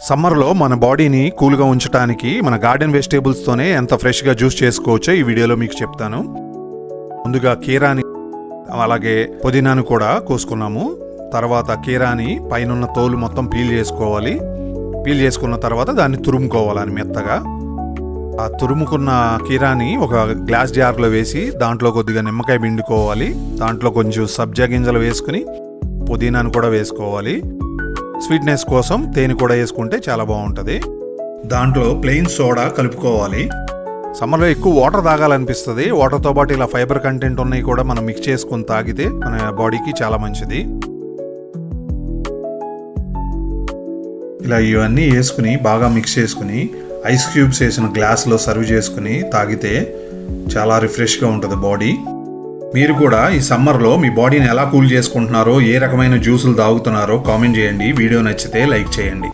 సమ్మర్లో మన బాడీని కూల్గా ఉంచడానికి మన గార్డెన్ వెజిటేబుల్స్తోనే ఎంత ఫ్రెష్గా జ్యూస్ చేసుకోవచ్చో ఈ వీడియోలో మీకు చెప్తాను. ముందుగా కీరాని అలాగే పుదీనాను కూడా కోసుకున్నాము. తర్వాత కీరాని పైనున్న తోలు మొత్తం పీల్ చేసుకోవాలి. పీల్ చేసుకున్న తర్వాత దాన్ని తురుముకోవాలని మెత్తగా. ఆ తురుముకున్న కీరాని ఒక గ్లాస్ జార్లో వేసి దాంట్లో కొద్దిగా నిమ్మకాయ పిండుకోవాలి. దాంట్లో కొంచెం సబ్జా గింజలు వేసుకుని పుదీనాను కూడా వేసుకోవాలి. స్వీట్నెస్ కోసం తేనె కూడా వేసుకుంటే చాలా బాగుంటుంది. దాంట్లో ప్లెయిన్ సోడా కలుపుకోవాలి. సమ్మర్లో ఎక్కువ వాటర్ తాగాలనిపిస్తుంది. వాటర్తో పాటు ఇలా ఫైబర్ కంటెంట్ ఉన్నాయి కూడా మనం మిక్స్ చేసుకొని తాగితే మన బాడీకి చాలా మంచిది. ఇలా ఇవన్నీ వేసుకుని బాగా మిక్స్ చేసుకుని ఐస్ క్యూబ్స్ వేసిన గ్లాస్లో సర్వ్ చేసుకుని తాగితే చాలా రిఫ్రెష్గా ఉంటుంది బాడీ. మీరు కూడా ఈ సమ్మర్లో మీ బాడీని ఎలా కూల్ చేసుకుంటున్నారో ఏ రకమైన జ్యూసులు తాగుతున్నారో కామెంట్ చేయండి. వీడియో నచ్చితే లైక్ చేయండి.